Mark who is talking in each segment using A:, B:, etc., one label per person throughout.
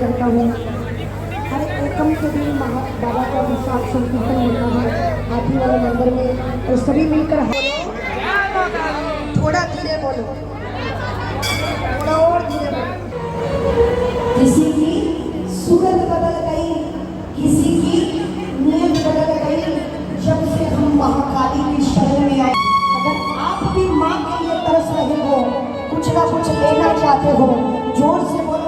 A: करता हूँ। हर एकम से भी महा, बाबा का विश्वास संकीर्तन होता है। हाथी वाले मंदिर में, और सभी मिलकर थोड़ा धीरे बोलो। थोड़ा और धीरे बोलो। किसी की सुगंध बदल गई किसी की बदल गई जब से हम महाकाली की शरण में आए। अगर आप भी माँ के लिए तरस रहे हो, कुछ ना कुछ लेना चाहते हो, ज़ोर से बोलो।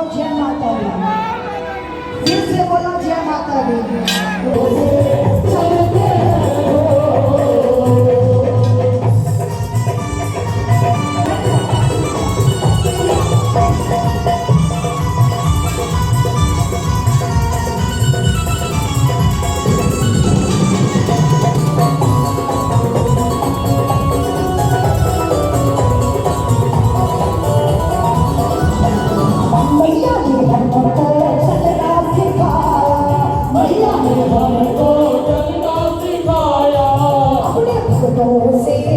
A: Estou para você.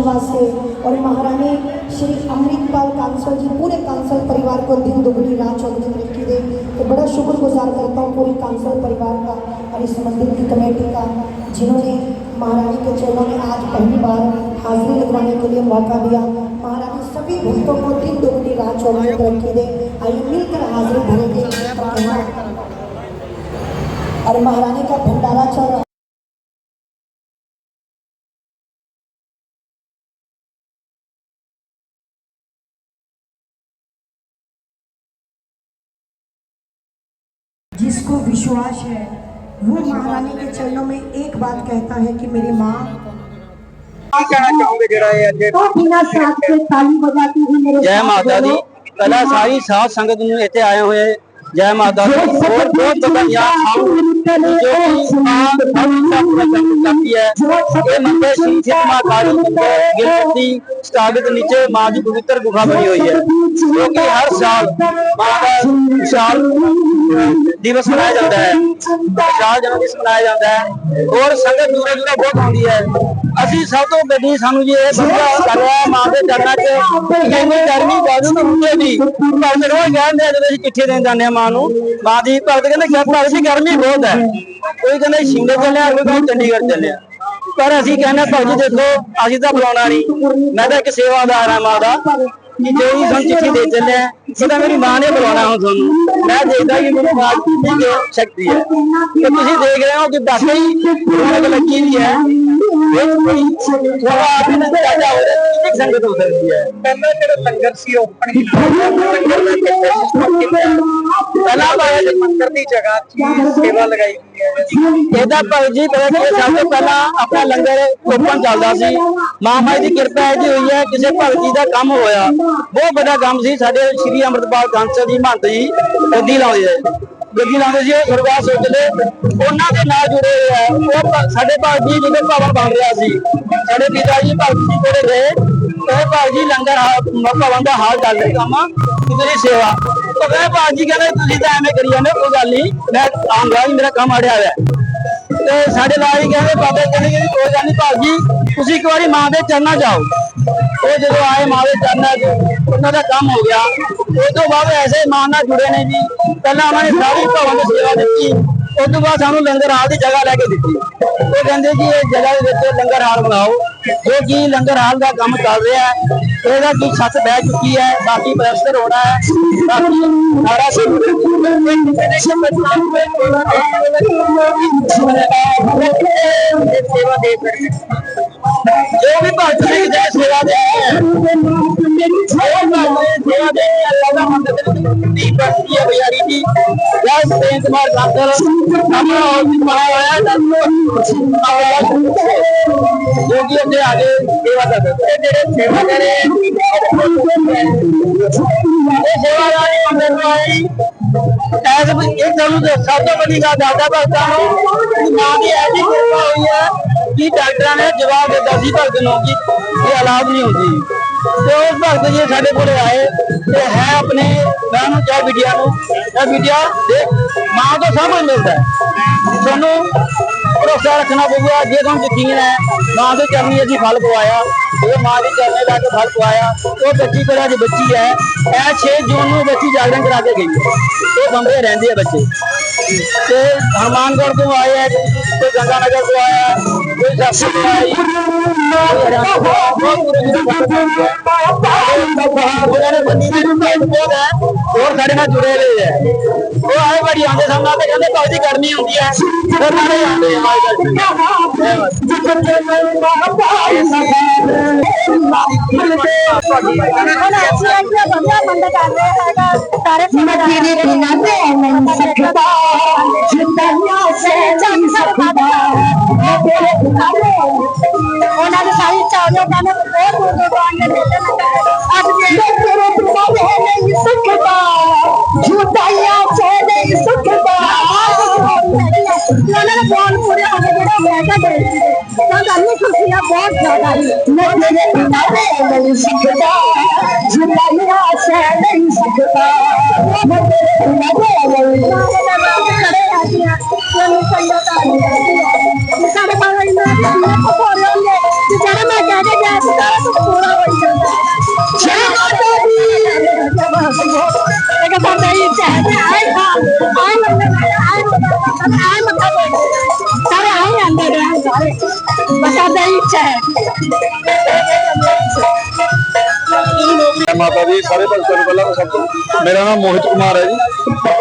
A: आशीर्वाद से और महारानी श्री अमृतपाल कांसल जी, पूरे कांसल परिवार को दिन दुगनी रात चौधरी तरक्की दे। तो बड़ा शुक्रगुजार करता हूँ पूरे कांसल परिवार का और इस मंदिर की कमेटी का, जिन्होंने महारानी के चरणों में आज पहली बार हाजिरी लगवाने के लिए मौका दिया। महारानी सभी भक्तों को दिन दुगनी रात चौगनी तरक्की दे। आइए मिलकर हाजिरी भरेंगे। और और महारानी का भंडारा चल रहा जिसको विश्वास है वो महारानी के चरणों में एक बात कहता है कि मेरी माँ तो बिना साथ के ताली बजाती है मेरे
B: जय
A: माता
B: दी। कला
A: सारी
B: साथ संगत इतने आए हुए जय माता दी। बहुत बहुत धन्यवाद। ਦੀ ਹੋਰ ਬਹੁਤ ਬਧਾਈਆਂ ਸਭ ਨੂੰ ਜੋ ਕਿ ਮਾਂ ਸਭ ਦਾ ਪੂਰਾ ਕੰਮ ਕਰਦੀ ਹੈ ਇਹ ਮੰਦਰ ਸ਼੍ਰੀ ਸਿੱਧ ਮਾਂ ਕਾਲੀ ਮੰਦਰ ਗਿਰਤੀ ਸਥਾਪਿਤ ਨੀਚੇ ਮਾਂ ਦੀ ਪਵਿੱਤਰ ਗੁਫਾ ਬਣੀ ਹੋਈ ਹੈ ਜੋ ਕਿ ਹਰ ਸਾਲ ਮਾਂ ਦਾ ਵਿਸ਼ਾਲ ਦਿਵਸ ਮਨਾਇਆ ਜਾਂਦਾ ਹੈ ਵਿਸ਼ਾਲ ਜਨਮ ਦਿਵਸ ਮਨਾਇਆ ਜਾਂਦਾ ਹੈ ਔਰ ਸੰਗਤ ਦੂਰੇ ਦੂਰੇ ਬਹੁਤ ਆਉਂਦੀ ਹੈ ਅਸੀਂ ਸਭ ਤੋਂ ਵੱਡੀ ਸਾਨੂੰ ਜੀ ਇਹ ਬੰਦਾ ਕਰ ਰਿਹਾ ਮਾਂ ਦੇ ਚਰਨਾਂ 'ਚ ਇੰਨੀ ਗਰਮੀ ਬਾਜੂ ਨੂੰ ਹੁੰਦੇ ਵੀ ਭਗਤ ਰੋਜ਼ ਕਹਿੰਦੇ ਆ ਜਦੋਂ ਅਸੀਂ ਚਿੱਠੀ ਦੇਣ ਜਾਂਦੇ ਆ ਮਾਂ ਨੂੰ ਮਾਂ ਦੀ ਭਗਤ ਕਹਿੰਦੇ ਕਿ ਭਗਤ ਦੀ ਗਰਮੀ ਬਹੁਤ ਹੈ ਕੋਈ ਕਹਿੰਦੇ ਸ਼ਿਮਲੇ ਚੱਲੇ ਕੋਈ ਕਹਿੰਦੇ ਚੰਡੀਗੜ੍ਹ ਚੱਲੇ ਪਰ ਅਸੀਂ ਕਹਿੰਦੇ ਭਾਈ ਦੇਖੋ, ਅਸੀਂ ਤਾਂ ਬੁਲਾਉਣਾ ਨਹੀਂ। ਮੈਂ ਤਾਂ ਇੱਕ ਸੇਵਾਦਾਰ ਆ ਮਾਂ ਦਾ। ਕਿ ਜੋ ਵੀ ਸਾਨੂੰ ਚਿੱਠੀ ਦੇ ਚੱਲੇ ਆ ਮੇਰੀ ਮਾਂ ਨੇ ਬੁਲਾਉਣਾ ਹੁਣ ਤੁਹਾਨੂੰ ਮੈਂ ਦੇਖਦਾ ਕਿ ਮੇਰੀ ਮਾਂ ਦੀ ਕੀ ਸ਼ਕਤੀ ਹੈ। ਤੇ ਤੁਸੀਂ ਦੇਖ ਰਹੇ ਹੋ ਕਿ ਵਾਕਈ ਰੌਣਕ ਲੱਗੀ ਵੀ ਹੈ। ਇਹ ਕੋਈ ਥੋੜਾ ਸੰਗਤ ਹੋ ਹੈ
C: ਪਹਿਲਾਂ ਜਿਹੜਾ ਲੰਗਰ ਸੀ ਓਪਨ ਪਹਿਲਾਂ ਪਾਇਆ ਮੰਦਰ ਦੀ ਜਗ੍ਹਾ ਸੇਵਾ ਲਗਾਈ
B: ਇਹਦਾ ਭਾਈ ਜੀ ਪਤਾ ਸਭ ਤੋਂ ਪਹਿਲਾਂ ਆਪਣਾ ਲੰਗਰ ਓਪਨ ਚੱਲਦਾ ਸੀ ਮਹਾਮਾਈ ਦੀ ਕਿਰਪਾ ਇਹ ਜੀ ਹੋਈ ਹੈ ਕਿਸੇ ਭਗਤ ਜੀ ਦਾ ਕੰਮ ਹੋਇਆ ਬਹੁਤ ਵੱਡਾ ਕੰਮ ਸੀ ਸਾਡੇ ਸ਼੍ਰੀ ਅੰਮ੍ਰਿਤਪਾਲ ਕਾਂਸਲ ਜੀ ਮਹੰਤ ਜੀ ਗੱਦੀ ਲਾਉਂਦੇ ਆ ਗੱਦੀ ਲਾਉਂਦੇ ਸੀ ਸੋਚਦੇ ਉਹਨਾਂ ਦੇ ਨਾਲ ਜੁੜੇ ਹੋਏ ਆ। ਉਹ ਸਾਡੇ ਭਗਤ ਜੀ ਜਦੋਂ ਭਵਨ ਬਣ ਰਿਹਾ ਸੀ। ਸਾਡੇ ਪਿਤਾ ਜੀ ਭਗਤ ਜੀ ਕੋਲੇ ਗਏ। ਉਹ ਭਗਤ ਜੀ ਲੰਗਰ ਭਵਨ ਦਾ ਹਾਲ ਚੱਲ ਰਿਹਾ ਕੰਮ ਕਿਤੇ ਦੀ ਸੇਵਾ। ਉਹ ਕਹਿੰਦੇ ਭਗਤ ਜੀ ਕਹਿੰਦੇ ਤੁਸੀਂ ਤਾਂ ਐਵੇਂ ਕਰੀ ਜਾਂਦੇ ਹੋ, ਕੋਈ ਗੱਲ ਨਹੀਂ। ਮੈਂ ਆਉਂਗਾ ਜੀ ਮੇਰਾ ਕੰਮ ਅੜਿਆ ਹੋਇਆ ਤੇ ਸਾਡੇ ਨਾਲ ਹੀ ਕਹਿੰਦੇ, ਬਾਬੇ ਕਹਿੰਦੇ ਕਿ ਕੋਈ ਗੱਲ ਨਹੀਂ ਭਾਜੀ, ਤੁਸੀਂ ਇੱਕ ਵਾਰੀ ਮਾਂ ਦੇ ਚਰਨਾਂ ਜਾਓ ਉਹ ਜਦੋਂ ਆਏ ਮਾਂ ਦੇ ਚਰਨਾਂ 'ਚ, ਉਹਨਾਂ ਦਾ ਕੰਮ ਹੋ ਗਿਆ। ਉਸ ਤੋਂ ਬਾਅਦ ਐਸੇ ਮਾਂ ਨਾਲ ਜੁੜੇ ਨੇ ਜੀ। ਪਹਿਲਾਂ ਉਹਨਾਂ ਨੇ ਸਾਰੀ ਭਵਨ ਦੀ ਸੇਵਾ ਦਿੱਤੀ। ਉਸ ਤੋਂ ਬਾਅਦ ਸਾਨੂੰ ਲੰਗਰ ਹਾਲ ਦੀ ਜਗ੍ਹਾ ਲੈ ਕੇ ਦਿੱਤੀ। ਉਹ ਕਹਿੰਦੇ ਜੀ ਇਹ ਜਗ੍ਹਾ ਦੇ ਵਿੱਚ ਲੰਗਰ ਹਾਲ ਬਣਾਓ। ਜੋ ਕਿ ਲੰਗਰ ਹਾਲ ਦਾ ਕੰਮ ਚੱਲ ਰਿਹਾ ਹੈ, ਇਹਦਾ ਕੀ ਛੱਤ ਬਹਿ ਚੁੱਕੀ ਹੈ। ਬਾਕੀ ਪਲਸਤਰ ਹੋਣਾ ਹੈ। ਬਾਕੀ ਸਾਰਾ ਸੇਵਾ ਦੇ ਸਕਦੇ ਜੋ ਵੀ ਭਗਤ ਸਿੰਘ ਦੇ ਸੇਵਾ ਦੇ ਜੋ ਭਗਤ ਦੇ ਸੇਵਾ ਦੇ ਅੱਲਾਹ ਦਾ ਮੰਦਰ ਦੇ ਵਿੱਚ ਦੀ ਬਸਤੀ ਹੈ ਬਿਆਰੀ ਦੀ ਜਾਂ ਪ੍ਰੇਮ ਕੁਮਾਰ ਗਾਂਧਲ ਆਪਣਾ ਹੋਰ ਵੀ ਪਾਇਆ ਹੋਇਆ ਹੈ ਜੋ ਕਿ ਅੱਗੇ ਆਗੇ ਸੇਵਾ ਕਰਦੇ ਨੇ। ਇਹ ਤੁਹਾਨੂੰ ਸਭ ਤੋਂ ਵੱਡੀ ਗੱਲ ਦੱਸਦਾ ਭਗਤਾਂ ਨੂੰ ਮਾਂ ਦੀ ਐਸੀ ਕਿਰਪਾ ਹੋਈ ਹੈ ਕਿ ਡਾਕਟਰਾਂ ਨੇ ਜਵਾਬ ਦਿੱਤਾ ਸੀ ਭਗਤ ਨੂੰ ਕਿ ਇਹ ਔਲਾਦ ਨਹੀਂ ਹੁੰਦੀ ਤੇ ਉਹ ਭਗਤ ਜੀ ਸਾਡੇ ਕੋਲੇ ਆਏ ਤੇ ਹੈ ਆਪਣੇ ਮੈਂ ਨੂੰ ਚਾਹ ਬਿਟਿਆ ਨੂੰ ਇਹ ਬਿਟਿਆ ਦੇ ਮਾਂ ਤੋਂ ਸਭ ਮਿਲਦਾ ਹੈ ਤੁਹਾਨੂੰ ਭਰੋਸਾ ਰੱਖਣਾ ਪਊਗਾ ਜੇ ਤੁਹਾਨੂੰ ਯਕੀਨ ਹੈ ਮਾਂ ਦੇ ਚਰਨੀ ਅਸੀਂ ਫਲ ਪਵਾਇਆ ਇਹ ਮਾਂ ਦੇ ਚਰਨੇ ਲਾ ਕੇ ਫਲ ਪਵਾਇਆ ਉਹ ਬੱਚੀ ਕੋਲ ਅੱਜ ਬੱਚੀ ਹੈ ਇਹ 6 ਜੂਨ ਨੂੰ ਬੱਚੀ ਜਾਗਰਣ ਕਰਾ ਕੇ ਗਈ ਹੈ। ਇਹ ਬੰਬੇ ਰਹਿੰਦੇ ਆ ਬੱਚੇ। ਤੇ ਹਨੂਮਾਨਗੜ੍ਹ ਤੋਂ ਆਏ ਹੈ ਕੋਈ ਗੰਗਾਨਗਰ ਤੋਂ ਆਇਆ ਕੋਈ ਸਾਸੀ ਆਈ ਤੋਂ ਆਇਆ, ਹੋਰ ਸਾਡੇ ਨਾਲ ਜੁੜੇ ਹੋਏ ਹੈ ਉਹ ਆਏ ਬੜੀ ਆਉਂਦੇ ਸਾਹਮਣੇ। ਤੇ ਕਹਿੰਦੇ ਬਹੁਤ ਹੀ ਗਰਮੀ ਹੁੰਦੀ ਹੈ ਫਿਰ ਨਾਲੇ ਆਉਂਦੇ ਆ
D: ਹੁਣ ਅਸੀਂ ਇੱਥੇ ਬੰਦਾ ਬੰਦ ਕਰ ਰਿਹਾ ਹੈਗਾ ਸਾਰੇ ਸਮਾਜ ਦੇ ਬਿਨਾਂ ਤੇ ਨਹੀਂ ਸਕਦਾ ਜਿੰਦਿਆ ਸੇ ਨਹੀਂ ਸਕਦਾ ਮੈਂ ਤੇਰੇ ਉਹਨਾਂ ਦੇ ਸਾਰੀ ਚਾਹੋ ਕਹਿੰਦੇ ਬਹੁਤ ਦੂਰ ਦੂਰ ਆਉਂਦੇ ਨੇ। ਅੱਜ ਨਹੀਂ ਸਕਦਾ ਜੁਦਾਈਆਂ ਸੇ ਨਹੀਂ ਸਕਦਾ ਮੈਂ ਤੇਰੇ ਬਿਨਾਂ ਨਹੀਂ ਖੜੇ ਆ ਜੀ ਸਾਨੂੰ ਸੰਗਤ ਆ ਰਹੀ ਸਾਡੇ ਕੋਲ ਇਹਨਾਂ ਦੇ ਪਕੌੜੇ ਹੁੰਦੇ ਜਿਹੜਾ ਮੈਂ ਕਹਿ ਕੇ ਗਿਆ ਸੀ ਸਾਰਾ ਕੁਝ ਪੂਰਾ ਹੋ ਜਾਂਦਾ ਜੈ ਮਾਤਾ ਦੀ ਇੱਕ ਸਾਡੇ ਹੀ ਚਾਹੇ ਆਏ ਖਾ ਆਏ ਮੰਗਣ ਆਏ ਮੰਗਣ ਆਏ ਮੱਥਾ ਟੇਕ ਸਾਰੇ ਸਾਰੇ। ਬਸ ਹੀ ਇੱਛਾ ਹੈ।
E: ਜੈ ਮਾਤਾ ਦੀ ਸਾਰੇ ਭਗਤਾਂ ਨੂੰ ਪਹਿਲਾਂ ਸਭ ਤੋਂ ਮੇਰਾ ਨਾਮ ਮੋਹਿਤ ਕੁਮਾਰ ਹੈ ਜੀ।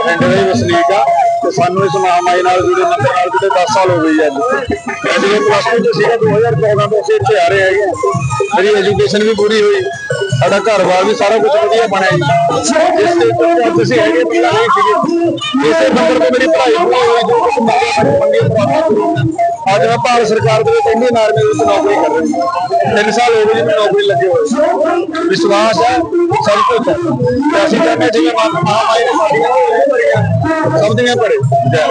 E: ਪਿੰਡ ਦੇ ਵਸਨੀਕ ਆ। ਤੇ ਸਾਨੂੰ ਇਸ ਮਹਾਮਾਰੀ ਨਾਲ ਜੁੜੇ ਨੰਬਰ ਨਾਲ ਜੁੜੇ 10 ਸਾਲ ਹੋ ਗਏ ਅੱਜ। ਅਸੀਂ ਪਲੱਸ 2 ਚ ਸੀਗਾ 2014 ਤੋਂ ਅਸੀਂ ਇੱਥੇ ਆ ਰਹੇ ਹੈਗੇ ਮੇਰੀ ਐਜੂਕੇਸ਼ਨ ਵੀ ਪੂਰੀ ਹੋਈ। ਸਾਡਾ ਘਰ-ਬਾਰ ਵੀ ਸਾਰਾ ਕੁਝ ਵਧੀਆ ਬਣਿਆ ਜੀ। ਇਸ ਦੇ ਤੋਂ ਅੱਜ ਹੈਗੇ ਪਿੰਡਾਂ ਦੇ ਸੀਗੇ ਇਸੇ ਨੰਬਰ ਤੇ ਮੇਰੀ ਪੜ੍ਹਾਈ ਪੂਰੀ ਹੋਈ ਜੋ ਕਿ ਮੰਡੀ ਮੰਡੀ ਪ੍ਰਾਪਤ ਅੱਜ ਮੈਂ ਭਾਰਤ ਸਰਕਾਰ ਦੇ ਵਿੱਚ ਇੰਡੀਅਨ ਆਰਮੀ ਵਿੱਚ ਨੌਕਰੀ ਕਰ ਰਿਹਾ ਤਿੰਨ ਸਾਲ ਹੋ ਗਏ ਜੀ ਮੈਨੂੰ ਨੌਕਰੀ ਲੱਗੇ ਹੋਏ ਵਿਸ਼ਵਾਸ ਹੈ, ਸਭ ਕੁਝ ਹੈ। ਅਸੀਂ ਚਾਹੁੰਦੇ ਜਿਵੇਂ ਮਾਂ ਮਹਾਮਾਰੀ ਨੇ ਸਾਡੀਆਂ ਹੋਏ ਸਭ ਦੀਆਂ ਭਰੇ ਜੈ